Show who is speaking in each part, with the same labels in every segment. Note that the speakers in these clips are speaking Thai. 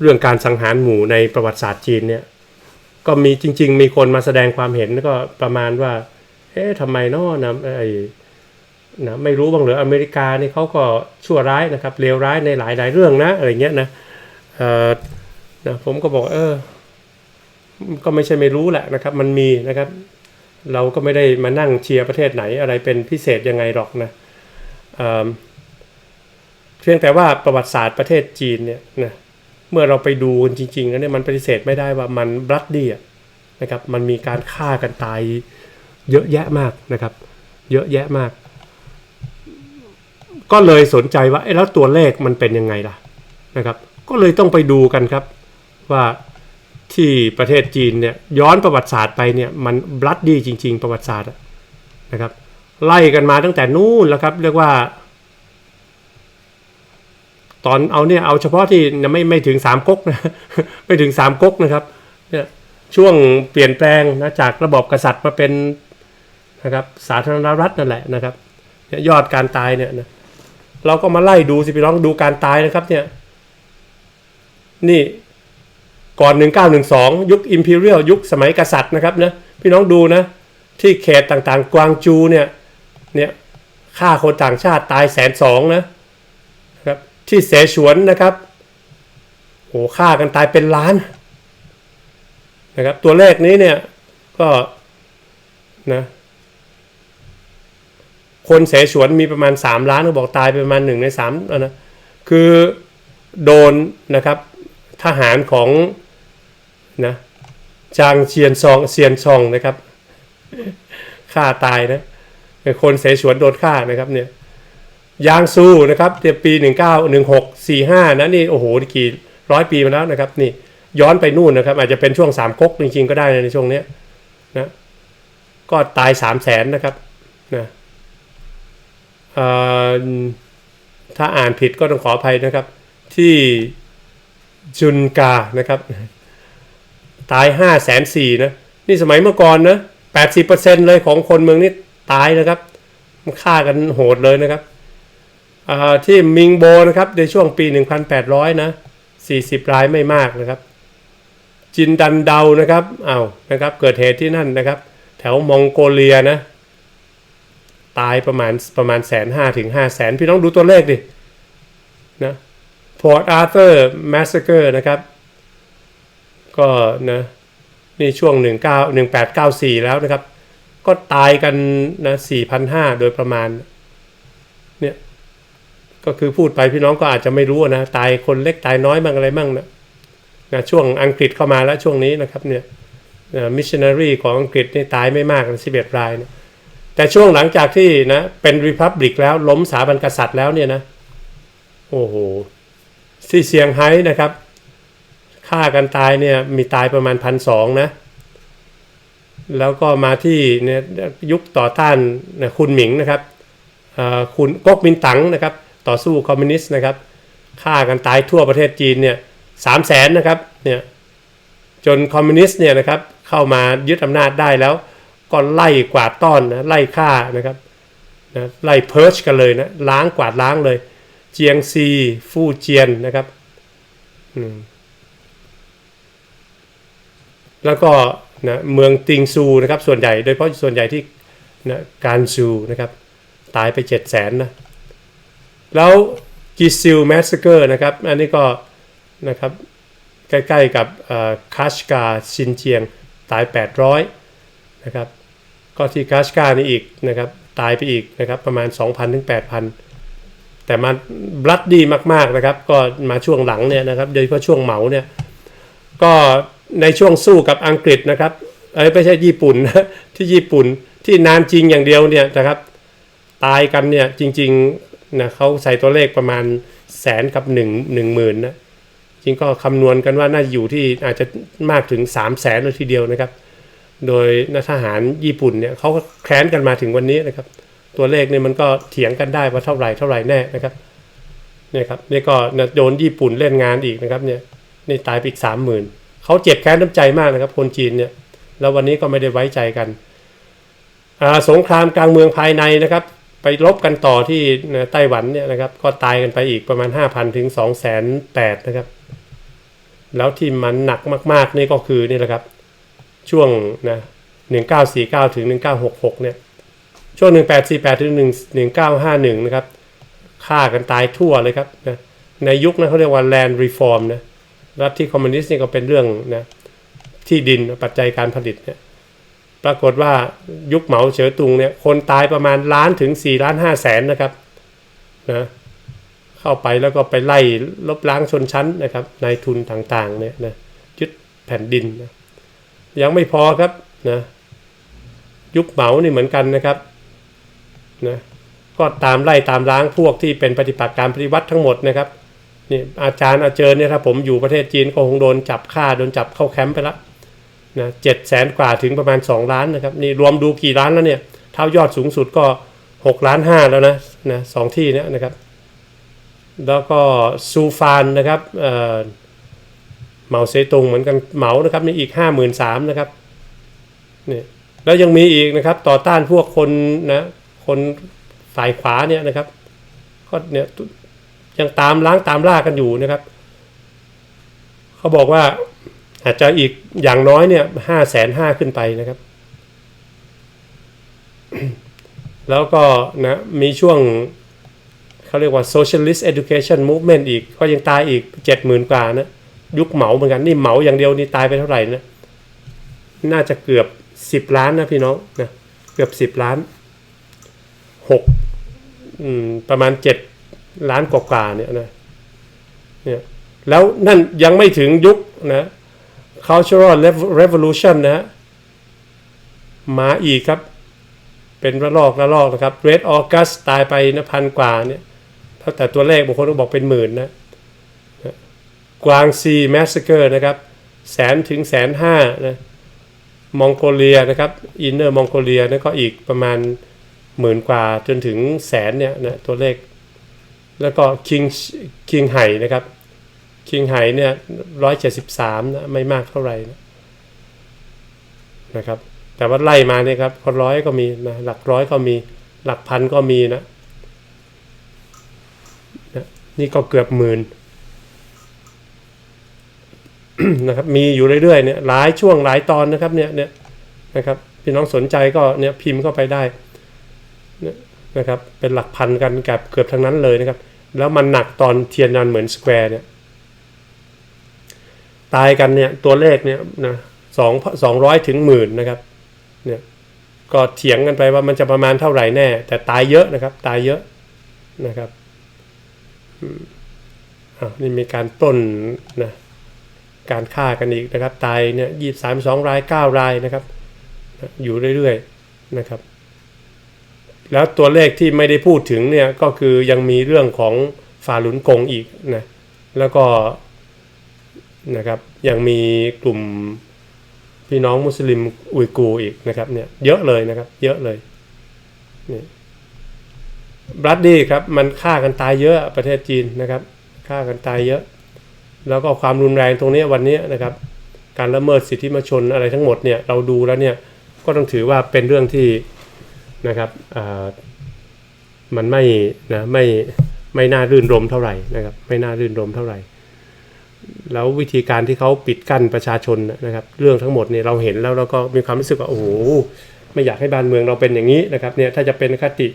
Speaker 1: เรื่องการสังหารหมู่ในประวัติศาสตร์จีนเนี่ยก็มีจริง ๆ มีคนมาแสดงความเห็นก็ประมาณว่า เอ๊ะทำไมนาะนะไอ้นะไม่รู้บ้างหรืออเมริกานี่เขาก็ชั่วร้ายนะครับเลวร้ายในหลาย ๆ เรื่องนะอะไรเงี้ยนะเออนะผมก็บอกเออ ก็ไม่ใช่ไม่รู้แหละนะครับ มันมีนะครับ เราก็ไม่ได้มานั่งเชียร์ประเทศไหนอะไรเป็นพิเศษยังไงหรอกนะเออเพียงแต่ว่าประวัติศาสตร์ประเทศจีนเนี่ยนะ เมื่อเราไปดูกันจริงๆแล้วเนี่ยมันปฏิเสธไม่ได้ว่ามันบลัดดี้นะครับมันมีการฆ่ากันตายเยอะแยะมากนะครับ เยอะแยะมาก ก็เลยสนใจว่าเอ๊ะแล้วตัวเลขมันเป็นยังไงล่ะนะครับ ก็เลยต้องไปดูกันครับว่าที่ประเทศจีนเนี่ยย้อนประวัติศาสตร์ไปเนี่ยมันบลัดดี้จริง ๆ ประวัติศาสตร์นะครับไล่กันมาตั้งแต่นู่นแล้วครับ เรียกว่า ตอนเอาเนี่ยเอาเฉพาะที่ไม่ไม่ถึงสามก๊กนะไม่ถึงสามก๊กนะครับเนี่ยช่วงเปลี่ยนแปลงนะจากระบบกษัตริย์มาเป็นนะครับสาธารณรัฐนั่นแหละนะครับเนี่ยยอดการตายเนี่ยนะเราก็มาไล่ดูสิพี่น้องดูการตายนะครับเนี่ยนี่ก่อน 1912 ยุคอิมพีเรียลยุคสมัยกษัตริย์นะครับนะพี่น้องดูนะที่เขตต่างๆ กวางจูเนี่ยเนี่ยฆ่าคนต่างชาติตายแสนสองนะ ที่เสฉวนนะครับโหฆ่ากันตายเป็นล้านนะครับตัวเลขนี้เนี่ยก็นะคนเสฉวนมีประมาณ 3 ล้านเขาบอกตายไปประมาณ1ใน3แล้วนะคือโดนนะครับทหารของนะจางเชียนซองเซียนซองนะครับฆ่าตายนะคนเสฉวนโดนฆ่านะครับเนี่ย ยางซูนะครับเดี๋ยปี 191645 นะนี่โอ้โหกี่ร้อยปีมาแล้วนะครับนี่ย้อนไปนู่นนะครับ อาจจะเป็นช่วงสามก๊กจริงๆก็ได้ในช่วงเนี้ยนะก็ตายสามแสนนะครับนะอ่อถ้าอ่านผิดก็ต้องขออภัยนะครับ ที่จุนกานะครับ ตายห้าแสนสี่นะนี่สมัยเมื่อก่อนนะแปดสิบเปอร์เซ็นเลยของคนเมืองนี้ตายนะครับมันฆ่ากันโหดเลยนะครับ ที่มิงโบนะครับในช่วงปี 1,800 นะ 40 รายไม่มากนะครับ จินดันเดานะครับเอาวนะครับเกิดเหตุที่นั่นนะครับ แถวมองโกเลียนะ ตายประมาณประมาณแสนห้าถึงห้าแสนพี่น้องดูตัวเลขดินะพอร์ตอาร์เธอร์แมสเกอร์นะครับ ก็นะนี่ช่วง 19 1894 แล้วนะครับ ก็ตายกันนะ4,500 โดยประมาณเนี่ย ก็คือพูดไปพี่น้องก็อาจจะไม่รู้นะตายคนเล็กตายน้อยบ้างอะไรบ้างนะนะช่วงอังกฤษเข้ามาแล้วช่วงนี้นะครับเนี่ยมิชชันนารีของอังกฤษนี่ตายไม่มากนะ11รายนะแต่ช่วงหลังจากที่นะเป็นริพับลิกแล้วล้มสถาบันกษัตริย์แล้วเนี่ยนะโอ้โหที่เซียงไฮ้นะครับฆ่ากันตายเนี่ยมีตายประมาณพันสองนะแล้วก็มาที่เนี่ยยุคต่อต้านนะคุณหมิงนะครับคุณก๊กมินตั๋งนะครับ ต่อสู้คอมมิวนิสต์นะครับฆ่ากันตายทั่วประเทศจีนเนี่ยสามแสนนะครับเนี่ยจนคอมมิวนิสต์เนี่ยนะครับเข้ามายึดอำนาจได้แล้ว ก็ไล่กวาดต้อนนะไล่ฆ่านะครับนะไล่เพิร์ชกันเลยนะล้างกวาดล้างเลย เจียงซีฟู่เจียนนะครับแล้วก็นะเมืองติงซูนะครับส่วนใหญ่โดยเฉพาะส่วนใหญ่ที่นะการซูนะครับตายไปเจ็ดแสนนะ แล้วกิซิลแมสเกอร์นะครับ อันนี้ก็นะครับใกล้ๆกับคาชกาชินเจียงตาย 800นะครับก็ที่คาชกานี่อีกนะครับตายไปอีกนะครับประมาณ 2,000ถึง8,000 แต่มันบลัดดีมากๆนะครับ ก็มาช่วงหลังเนี่ยนะครับโดยเฉพาะช่วงเหมาเนี่ยก็ในช่วงสู้กับอังกฤษนะครับเอ้ยไม่ใช่ญี่ปุ่นที่ญี่ปุ่นที่นานจริงอย่างเดียวเนี่ยนะครับตายกันเนี่ยจริง ๆ นะเขาใส่ตัวเลขประมาณแสนกับหนึ่งหนึ่งหมื่นนะจริงก็คำนวณกันว่าน่าจะอยู่ที่อาจจะมากถึง 3 0 0แสนเลยทีเดียวนะครับ โดยนักทหารญี่ปุ่นเนี่ยเขาก็แค้นกันมาถึงวันนี้นะครับ ตัวเลขเนี่ยมันก็เถียงกันได้ว่าเท่าไหร่เท่าไหร่แน่นะครับเนี่ยครับนี่ก็โดนญี่ปุ่นเล่นงานอีกนะครับเนี่ยนี่ตายไปอีกสามหมื่นเขาเจ็บแค้นน้ำใจมากนะครับ คนจีนเนี่ยแล้ววันนี้ก็ไม่ได้ไว้ใจกันสงครามกลางเมืองภายในนะครับ ไปลบกันต่อที่ไต้หวันเนี่ยนะครับ ก็ตายกันไปอีกประมาณ 5,000 ถึง2,800นะครับ แล้วที่มันหนักมาก ๆ นี่ก็คือนี่แหละครับ ช่วงนะ1949 ถึง 1966 เนี่ย ช่วง 1848 ถึง 1951 นะครับฆ่ากันตายทั่วเลยครับนะในยุคนั้นเขาเรียกว่า land reform นะรัฐที่คอมมิวนิสต์นี่ก็เป็นเรื่องนะที่ดินปัจจัยการผลิตเนี่ย ปรากฏว่ายุคเหมาเจ๋อตุงเนี่ยคนตายประมาณล้านถึง4ล้าน5แสนนะครับนะเข้าไปแล้วก็ไปไล่ลบล้างชนชั้นนะครับนายทุนต่างๆเนี่ยนะยึดแผ่นดินนะยังไม่พอครับนะยุคเหมานี่เหมือนกันนะครับนะก็ตามไล่ตามล้างพวกที่เป็นปฏิบัติการปฏิวัติทั้งหมดนะครับนี่อาจารย์อาเจอเนี่ยถ้าผมอยู่ประเทศจีนก็คงโดนจับฆ่าโดนจับเข้าแคมป์ไปละ นะเจ็ดแสนกว่าถึงประมาณ 2 ล้านนะครับนี่รวมดูกี่ล้านแล้วเนี่ยเท่ายอดสูงสุดก็ 6 ล้านห้าแล้วนะนะสองที่เนี้ยนะครับ แล้วก็ซูฟานนะครับเอ่อเหมาเซตงเหมือนกันเหมานะครับนี่อีกห้าหมื่นสามนะครับนี่แล้วยังมีอีกนะครับต่อต้านพวกคนนะคนฝ่ายขวาเนี่ยนะครับก็เนี่ยยังตามล้างตามล่ากันอยู่นะครับ เขาบอกว่า อาจจะอีกอย่างน้อยเนี่ยห้าแสนห้าขึ้นไปนะครับ แล้วก็นะมีช่วงเขาเรียกว่า socialist education movement อีก ก็ยังตายอีกเจ็ดหมื่นกว่านะ ยุคเหมาเหมือนกัน นี่เหมาอย่างเดียวนี่ตายไปเท่าไหร่นะ น่าจะเกือบสิบล้านนะพี่น้องนะ เกือบสิบล้านหกประมาณเจ็ดล้านกว่าๆเนี่ยนะเนี่ยแล้วนั่นยังไม่ถึงยุคนะ cultural revolution นะมาอีกครับ เป็นระลอกระลอกนะครับ Red August ตายไปนะพันกว่าเนี่ยถ้าแต่ตัวเลขบางคนก็บอกเป็นหมื่นนะกวางซีแมสเกอร์นะครับ แสนถึงแสนห้านะมองโกเลียนะครับอินเนอร์มองโกเลียนั่นก็อีกประมาณหมื่นกว่าจนถึงแสนเนี่ยนะตัวเลข แล้วก็คิงคิงไห่นะครับ คิงไห่เนี่ยร้อยเจ็ดสิบสามนะไม่มากเท่าไหร่นะนะครับ แต่ว่าไล่มาเนี่ยครับคนร้อยก็มีนะหลักร้อยก็มีหลักพันก็มีนะนะนี่ก็เกือบหมื่นนะครับมีอยู่เรื่อยๆเนี่ยหลายช่วงหลายตอนนะครับเนี่ยเนี่ยนะครับพี่น้องสนใจก็เนี่ยพิมพ์เข้าไปได้นะครับเป็นหลักพันกันกับเกือบทั้งนั้นเลยนะครับ แล้วมันหนักตอนเทียนนันเหมือนสแควร์เนี่ย ตายกันเนี่ยตัวเลขเนี่ยนะสองสองร้อยถึงหมื่นนะครับเนี่ยก็เถียงกันไปว่ามันจะประมาณเท่าไหร่แน่ แต่ตายเยอะนะครับ ตายเยอะนะครับอ่านี่มีการปล้นนะการฆ่ากันอีกนะครับ ตายเนี่ยยี่สามสองรายเก้ารายนะครับ อยู่เรื่อยๆนะครับ แล้วตัวเลขที่ไม่ได้พูดถึงเนี่ยก็คือยังมีเรื่องของฟาหลุนกงอีกนะแล้วก็ นะครับ ยังมีกลุ่มพี่น้องมุสลิมอุยกูอีกนะครับเนี่ยเยอะเลยนะครับ เยอะเลยนี่บรัดดี้ครับมันฆ่ากันตายเยอะประเทศจีนนะครับฆ่ากันตายเยอะ แล้วก็ความรุนแรงตรงนี้วันนี้นะครับ การละเมิดสิทธิมชนอะไรทั้งหมดเนี่ยเราดูแล้วเนี่ยก็ต้องถือว่าเป็นเรื่องที่นะครับมันไม่นะไม่ไม่น่ารื่นรมเท่าไหร่นะครับ ไม่น่ารื่นรมเท่าไหร่ แล้ววิธีการที่เขาปิดกั้นประชาชนนะครับ เรื่องทั้งหมดเนี่ยเราเห็นแล้วเราก็มีความรู้สึกว่าโอ้โหไม่อยากให้บ้านเมืองเราเป็นอย่างนี้นะครับเนี่ยถ้าจะเป็นคติ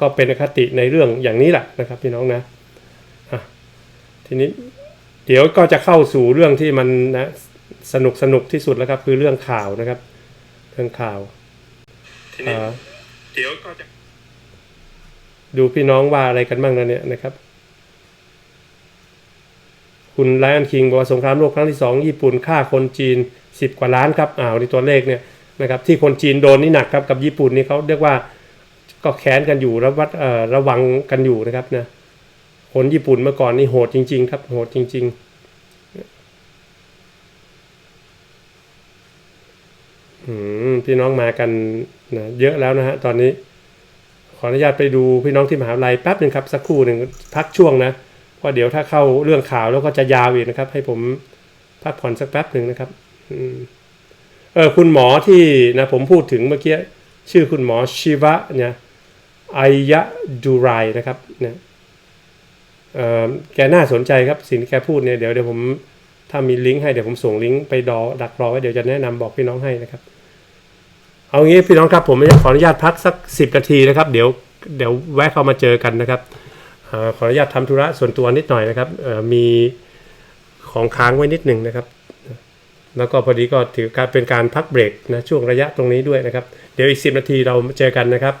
Speaker 1: ก็เป็นคติในเรื่องอย่างนี้แหละนะครับพี่น้องนะะทีนี้เดี๋ยวก็จะเข้าสู่เรื่องที่มันนะสนุกสนุกที่สุดแล้วครับ คือเรื่องข่าวนะครับ เรื่องข่าวทีนี้เดี๋ยวก็จะ ดูพี่น้องว่าอะไรกันบ้างนะเนี่ยนะครับ คุณไลออนคิงบอกว่าสงครามโลกครั้งที่สองญี่ปุ่นฆ่าคนจีนสิบกว่าล้านครับอ้าวในตัวเลขเนี่ยนะครับที่คนจีนโดนนี่หนักครับกับญี่ปุ่นนี่เขาเรียกว่าก็แค้นกันอยู่ระวัดเอ่อระวังกันอยู่นะครับนะคนญี่ปุ่นเมื่อก่อนนี่โหดจริง ๆ ครับโหดจริง ๆพี่น้องมากันนะเยอะแล้วนะฮะตอนนี้ ขออนุญาตไปดูพี่น้องที่มหาวิทยาลัยแป๊บหนึ่งครับ สักครู่หนึ่งพักช่วงนะ เพราะเดี๋ยวถ้าเข้าเรื่องข่าวแล้วก็จะยาวอีกนะครับ ให้ผมพักผ่อนสักแป๊บหนึ่งนะครับอเออคุณหมอที่นะผมพูดถึงเมื่อกี้ชื่อคุณหมอชีวะเนี่ยไอยะดูไรนะครับเนี่ยแกน่าสนใจครับสิ่งที่แกพูดเนี่ยเดี๋ยวเดี๋ยวผมถ้ามีลิงก์ให้เดี๋ยวผมส่งลิงก์ไปดอดักรอไว้เดี๋ยวจะแนะนำบอกพี่น้องให้นะครับ เอางี้พี่น้องครับผมขออนุญาตพักสักสิบนาทีนะครับ เดี๋ยวเดี๋ยวแวะเข้ามาเจอกันนะครับ ขออนุญาตทำธุระส่วนตัวนิดหน่อยนะครับมีของค้างไว้นิดหนึ่งนะครับ แล้วก็พอดีก็ถือการเป็นการพักเบรกนะช่วงระยะตรงนี้ด้วยนะครับ เดี๋ยวอีก 10 นาทีเราเจอกันนะครับ